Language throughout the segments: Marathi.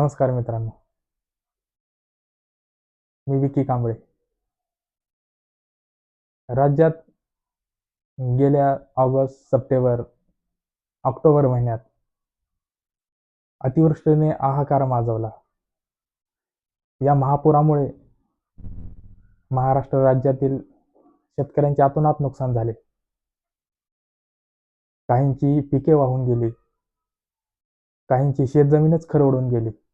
नमस्कार मित्रांनो. मी विकी कांबळे. राज्यात गेल्या ऑगस्ट सप्टेंबर ऑक्टोबर महिन्यात अतिवृष्टीने हाहाकार माजवला. या महापुरामुळे महाराष्ट्र राज्यातील शेतकऱ्यांचे अतोनात नुकसान झाले. काहींची पिके वाहून गेली. काहींची शेतजमीनच खरवडून गेली.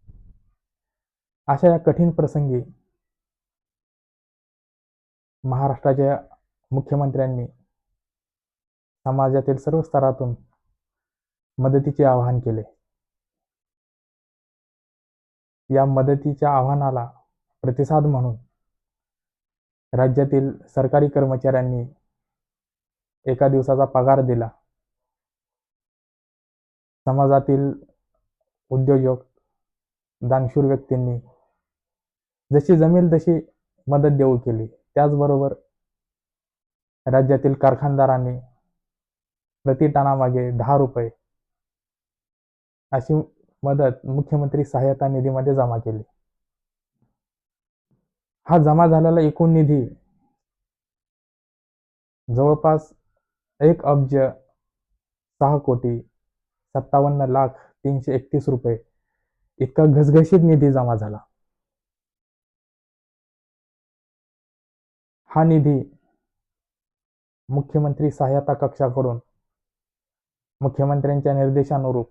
अशा या कठीण प्रसंगी महाराष्ट्राच्या मुख्यमंत्र्यांनी समाजातील सर्व स्तरातून मदतीचे आवाहन केले. या मदतीच्या आव्हानाला प्रतिसाद म्हणून राज्यातील सरकारी कर्मचाऱ्यांनी एका दिवसाचा पगार दिला. समाजातील उद्योजक दानशूर व्यक्तींनी जशी जमेल तशी मदत देऊ केली. त्याचबरोबर राज्यातील कारखानदारांनी प्रति टनामागे दहा रुपये अशी मदत मुख्यमंत्री सहाय्यता निधीमध्ये जमा केली. हा जमा झालेला एकूण निधी जवळपास एक अब्ज सहा कोटी सत्तावन्न लाख तीनशे एकतीस रुपये इतका घसघशीत निधी जमा झाला. हा निधी मुख्यमंत्री सहाय्यता कक्षाकडून मुख्यमंत्र्यांच्या निर्देशानुरूप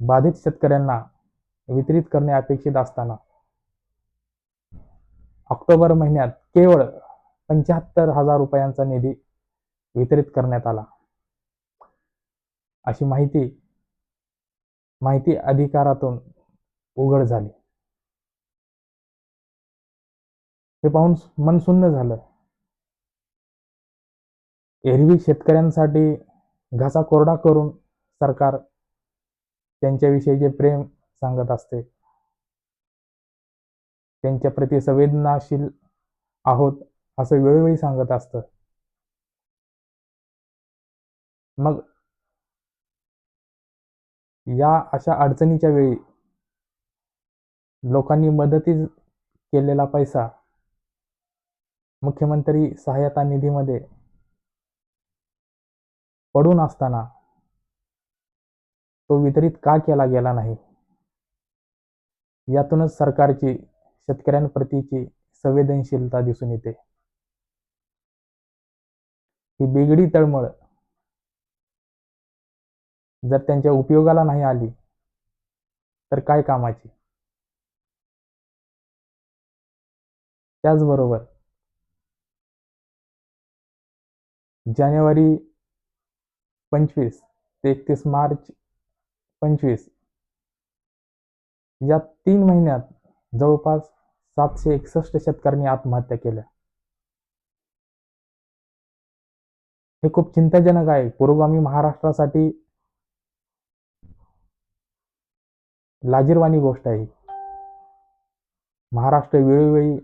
बाधित शेतकऱ्यांना वितरित करणे अपेक्षित असताना ऑक्टोबर महिन्यात केवळ पंच्याहत्तर हजार रुपयांचा निधी वितरित करण्यात आला. अशी माहिती माहिती अधिकारातून उघड झाली. हे पाहून मन शून्य झालं. एरवी शेतकऱ्यांसाठी घासा कोरडा करून सरकार त्यांच्याविषयीचे प्रेम सांगत असते त्यांच्या प्रती संवेदनाशील आहोत असं वेळोवेळी सांगत असतं. मग या अशा अडचणीच्या वेळी लोकांनी मदतीस केलेला पैसा मुख्यमंत्री सहाय्यता निधीमध्ये पडून असताना तो वितरित का केला गेला नाही? यातूनच सरकारची शेतकऱ्यांप्रतीची संवेदनशीलता दिसून येते. ही बेगडी तळमळ जर त्यांच्या उपयोगाला नाही आली तर काय कामाची? त्याचबरोबर जानेवारी पंचवीस ते एकतीस मार्च पंचवीस या तीन महिन्यात जवळपास सातशे एकसष्ट शेतकऱ्यांनी आत्महत्या केल्या. हे खूप चिंताजनक आहे. पुरोगामी महाराष्ट्रासाठी लाजीरवाणी गोष्ट आहे महाराष्ट्र वेळोवेळी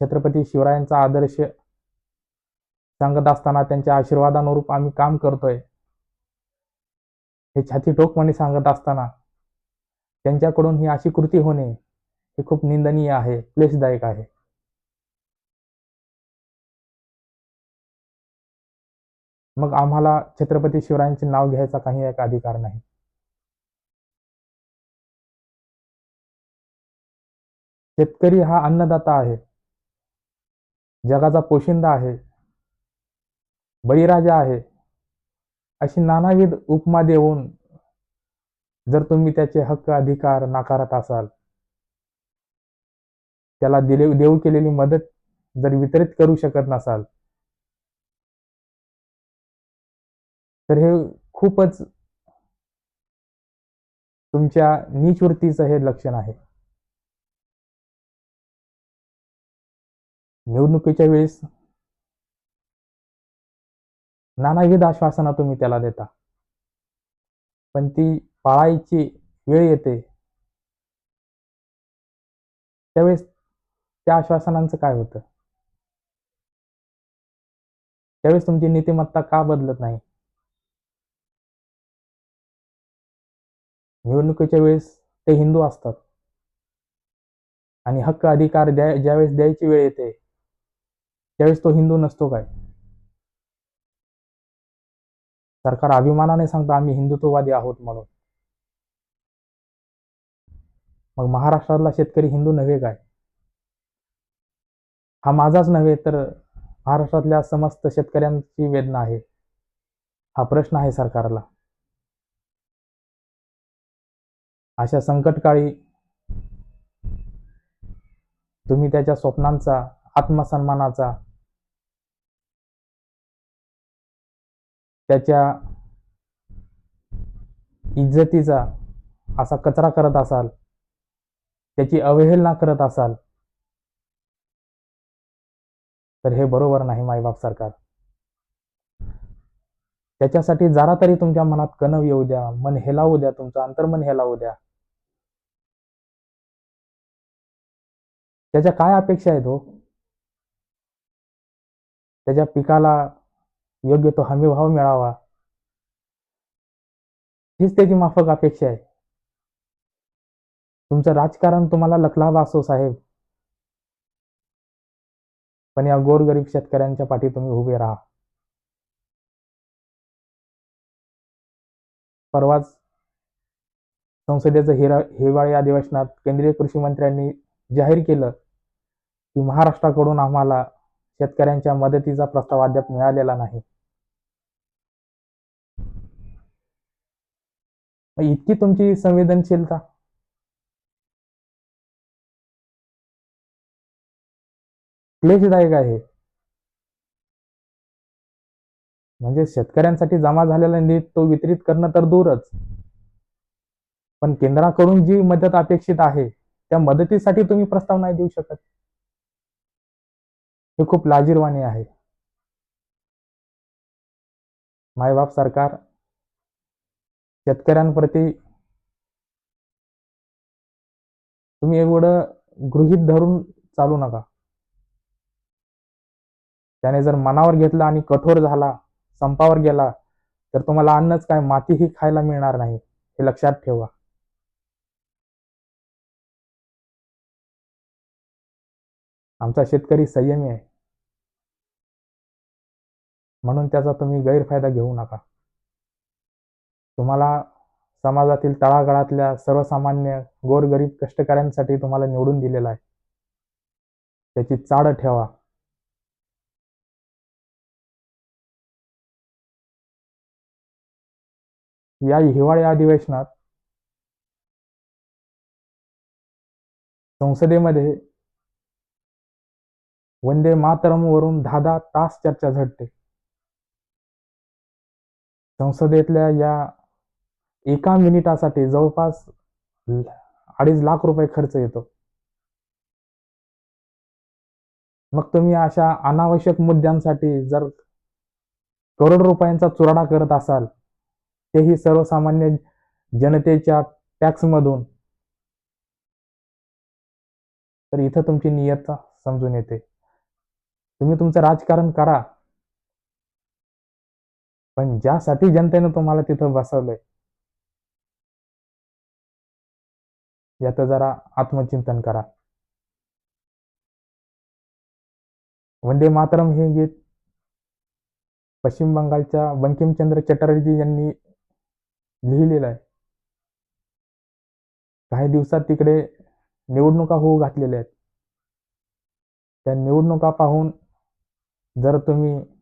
छत्रपती शिवरायांचा आदर्श सांगत असताना त्यांच्या आशीर्वादानुरूप आम्ही काम करतोय. हे छाती टोकपणे सांगत असताना त्यांच्याकडून ही अशी कृती होणे हे खूप निंदनीय आहे क्लेशदायक आहे. मग आम्हाला छत्रपती शिवरायांचे नाव घ्यायचा काही एक अधिकार नाही. शेतकरी हा अन्नदाता आहे. जगाचा पोशिंदा आहे. बळीराजा आहे. अशी नानाविध उपमा देऊन जर तुम्ही त्याचे हक्क अधिकार नाकारत असाल त्याला दिले देऊ केलेली मदत जर वितरित करू शकत नसाल तर हे खूपच तुमच्या नीचवृत्तीचं हे लक्षण आहे. निवडणुकीच्या वेळेस नानाविध आश्वासना तुम्ही त्याला देता. पण ती पाळायची वेळ येते. त्यावेळेस त्या आश्वासनांचं काय होतं? त्यावेळेस तुमची नीतिमत्ता का बदलत नाही? निवडणुकीच्या वेळेस ते हिंदू असतात. आणि हक्क अधिकार द्या ज्यावेळेस द्यायची वेळ येते त्यावेळेस तो हिंदू नसतो काय? सरकार अभिमानाने सांगतो आम्ही हिंदुत्ववादी आहोत म्हणून. मग महाराष्ट्रातला शेतकरी हिंदू नव्हे काय? हा माझाच नव्हे तर महाराष्ट्रातल्या समस्त शेतकऱ्यांची वेदना आहे. हा प्रश्न आहे सरकारला. अशा संकटकाळी तुम्ही त्याच्या स्वप्नांचा आत्मसन्मानाचा त्याच्या इज्जतीचा असा कचरा करत असाल त्याची अवहेलना करत असाल तर हे बरोबर नाही माईबाप सरकार. त्याच्यासाठी जरा तरी तुमच्या मनात कणव येऊ द्या मन हेलावू द्या तुमचं अंतर्मन हेलावू द्या. त्याच्या काय अपेक्षा आहेत हो? त्याच्या पिकाला योग्य तो हमी भाव मिळावा. हीच त्याची माफक अपेक्षा आहे. तुमचं राजकारण तुम्हाला लखलावा असो साहेब. पण या गोरगरीब शेतकऱ्यांच्या पाठी तुम्ही उभे राहा. परवाच संसदेचं हिरा हिवाळी अधिवेशनात केंद्रीय कृषी मंत्र्यांनी जाहीर केलं की महाराष्ट्राकडून आम्हाला शेतकऱ्यांच्या मदतीचा प्रस्ताव अद्याप मिळालेला नाही. इतकी तुमची संवेदनशीलता. क्लेशदायक आहे. म्हणजे शेतकऱ्यांसाठी जमा झालेला निधी तो वितरित करणं तर दूरच. पण केंद्राकडून जी मदत अपेक्षित आहे त्या मदतीसाठी तुम्ही प्रस्ताव नाही देऊ शकत. हे खूप लाजीरवाणी आहे. मायबाप सरकार शेतकऱ्यांप्रती तुम्ही एवढं गृहित धरून चालू नका. त्याने जर मनावर घेतला आणि कठोर झाला संपावर गेला तर तुम्हाला अन्नच काय मातीही खायला मिळणार नाही हे लक्षात ठेवा. आमचा शेतकरी संयमी आहे. म्हणून त्याचा तुम्ही गैरफायदा घेऊ नका. तुम्हाला समाजातील तळागाळातल्या सर्वसामान्य गोरगरीब कष्टकऱ्यांसाठी तुम्हाला निवडून दिलेला आहे. त्याची चाड ठेवा. या हिवाळी अधिवेशनात संसदेमध्ये वंदे मातरम वरून दहा दहा तास चर्चा झडते संसदेतल्या या एका मिनिटासाठी जवळपास अडीच लाख रुपये खर्च येतो. मग तुम्ही अशा अनावश्यक मुद्द्यांसाठी जर करोड रुपयांचा चुराडा करत असाल तेही सर्वसामान्य जनतेच्या टॅक्समधून तर इथं तुमची नियत समजून येते. तुम्ही तुमचं राजकारण करा. पण ज्यासाठी जनतेनं तुम्हाला तिथं बसवलंय याचं जरा आत्मचिंतन करा. वंदे मातरम हे गीत पश्चिम बंगालच्या बंकिमचंद्र चटर्जी यांनी लिहिलेलं आहे. काही दिवसात तिकडे निवडणुका होऊ घातलेल्या आहेत. त्या निवडणुका पाहून जर तुम्ही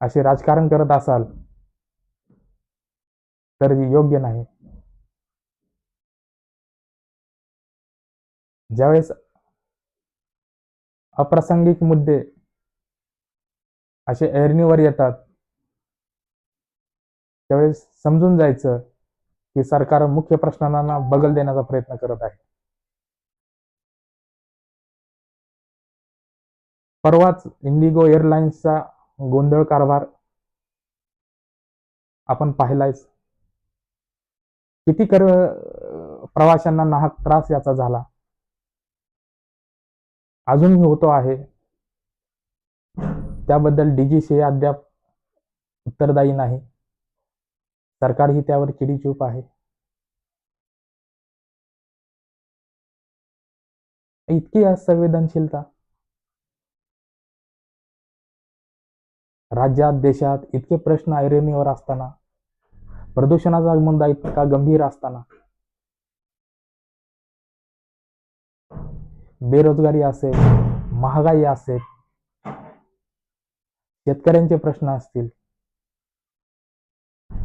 असे राजकारण करत असाल तर योग्य नाही. ज्यावेळेस अप्रासंगिक मुद्दे असे ऐरणीवर येतात त्यावेळेस समजून जायचं की सरकार मुख्य प्रश्नांना बगल देण्याचा प्रयत्न करत आहे. परवाच इंडिगो एअरलाइन्सचा गोंधळ कारभार आपण पाहिलायच. किती कर प्रवाशांना नाहक त्रास याचा झाला. अजूनही होतो आहे. त्याबद्दल डीजीसीए अद्याप उत्तरदायी नाही. सरकार ही त्यावर चिडीचूप आहे. इतकी असंवेदनशीलता. संवेदनशीलता राज्यात देशात इतके प्रश्न ऐरणीवर असताना प्रदूषणाचा मुद्दा इतका गंभीर असताना बेरोजगारी असेल महागाई असेल शेतकऱ्यांचे प्रश्न असतील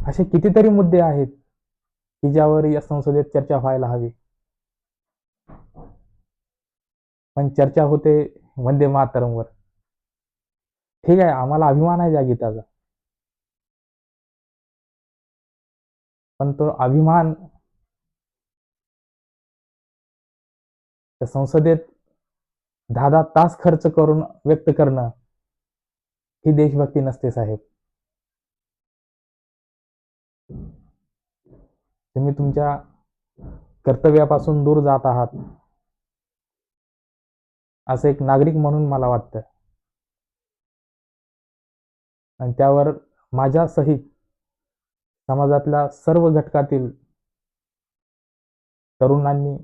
असे कितीतरी मुद्दे आहेत की ज्यावर या संसदेत चर्चा व्हायला हवी. पण चर्चा होते वंदे मातरमवर ठीक आहे आम्हाला अभिमान आहे त्या गीताचा. पण तो अभिमान त्या संसदेत दहा दहा तास खर्च करून व्यक्त करणं ही देशभक्ती नसते साहेब. तुम्ही तुमच्या कर्तव्यापासून दूर जात आहात असं एक नागरिक म्हणून मला वाटतं. आणि त्यावर माझ्या सहित समाजातल्या सर्व घटकातील तरुणांनी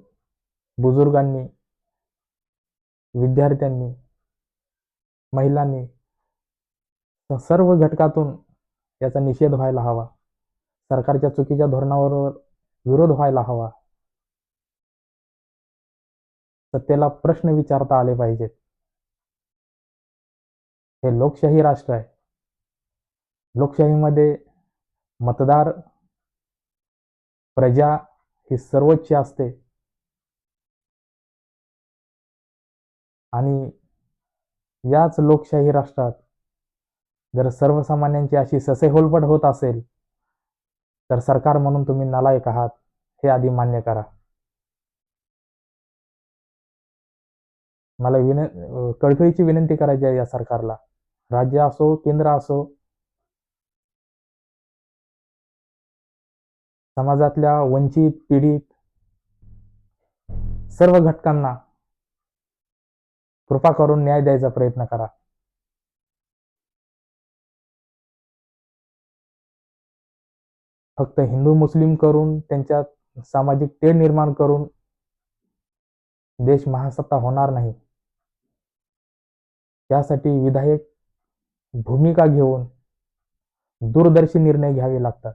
बुजुर्गांनी विद्यार्थ्यांनी महिलांनी सर्व घटकातून याचा निषेध व्हायला हवा. सरकारच्या चुकीच्या धोरणावर विरोध व्हायला हवा. सत्तेला प्रश्न विचारता आले पाहिजेत. हे लोकशाही राष्ट्र आहे. लोकशाहीमध्ये मतदार प्रजा ही सर्वोच्च असते. आणि याच लोकशाही राष्ट्रात जर सर्वसामान्यांची अशी ससेहोलपट होत असेल तर सरकार म्हणून तुम्ही नालायक आहात हे आधी मान्य करा. मला विन कळकळीची विनंती करायची आहे या सरकारला. राज्य असो केंद्र असो समाजातल्या वंचित पीडित सर्व घटकांना कृपा करून न्याय द्यायचा प्रयत्न करा. फक्त हिंदू मुस्लिम करून त्यांच्यात सामाजिक तेढ निर्माण करून देश महासत्ता होणार नाही. त्यासाठी विधायक भूमिका घेऊन दूरदर्शी निर्णय घ्यावे लागतात.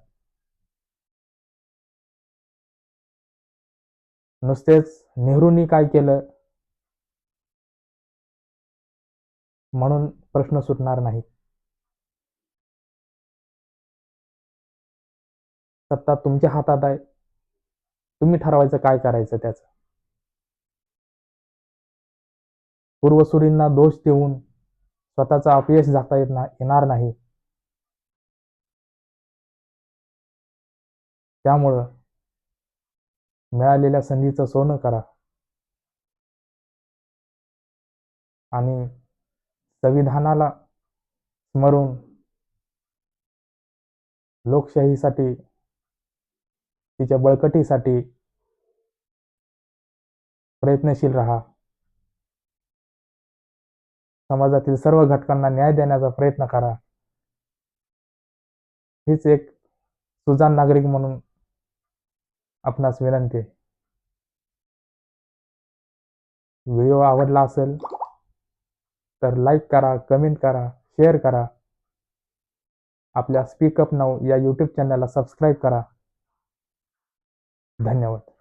नुसतेच नेहरूंनी काय केलं? म्हणून प्रश्न सुटणार नाही. सत्ता तुमच्या हातात आहे. तुम्ही ठरवायचं काय करायचं त्याचं? पूर्वसुरींना दोष देऊन स्वतःचा अपयश जाता येत ना येणार नाही. त्यामुळं मिळालेल्या संधीचं सोनं करा. आणि संविधानाला स्मरून लोकशाहीसाठी तिच्या बळकटीसाठी प्रयत्नशील राहा. समाजातील सर्व घटकांना न्याय देण्याचा प्रयत्न करा. हीच एक सुजान नागरिक म्हणून आपणास विनंती. व्हिडिओ आवडला असेल तर लाईक करा कमेंट करा शेअर करा. आपल्या स्पीकअप नाव या यूट्यूब चॅनलला सबस्क्राईब करा. धन्यवाद.